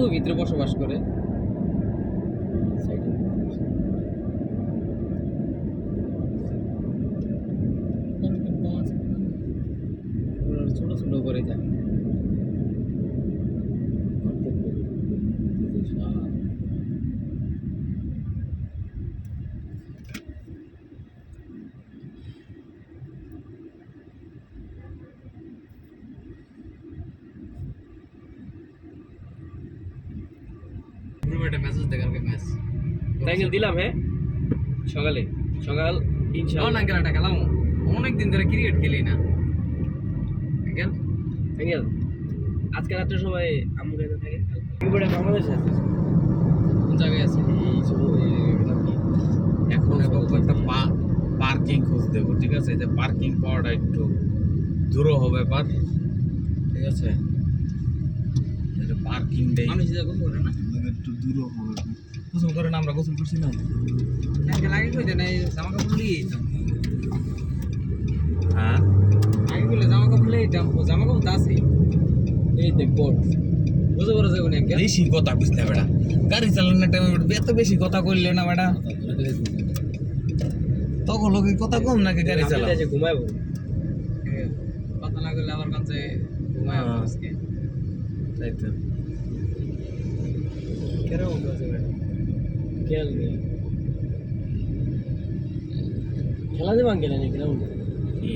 তো ভিতরে বসবাস করে। ছোট ছোট করে যায় গ্রুপে একটা মেসেজ দেখার ম্যাচ তাই দিলাম হ্যাঁ? সকালে। সকাল ইনশাআল্লাহ না খেলাটা খেলাম অনেক দিন ধরে ক্রিকেট খেলি না। আঙ্কেল আঙ্কেল আজকে রাত্রে সবাই আম্মু কাছে থাকে। ক্রিকেটে বাংলাদেশে আছে? কোন জায়গায় আছে এই কি? এখন এবং একটা পার্কিং খোঁজ দেবো ঠিক আছে? যে পার্কিং পাওয়াটা একটু দূর হবে পার ঠিক আছে? পার্কিং দেই মানুষ যখন করে না। একটু দূর হবে। গোসল করেন আমরা গোসল করছি না। আঙ্কেল কই দেন এই জামা কাপড় লিয়ে যেতাম হ্যাঁ? আগে বলে জামা কাপড় লিয়ে যেতাম জামা কাপড় আছে এই দেখ বড় বুঝতে পারো যাব বেশি কথা বুঝতে বেড়া গাড়ি চালানোর টাইমে এত বেশি কথা কইলে না বেটা। তখন লোকে কথা কম নাকি গাড়ি আছে ঘুমাইবো। কথা না করলে আমার কাছে ঘুমায় হ্যাঁ। আজকে তাই তো। কেরকম আছে খেয়াল নেই খেলা দেবান গেলে নাকি কেরকম কি?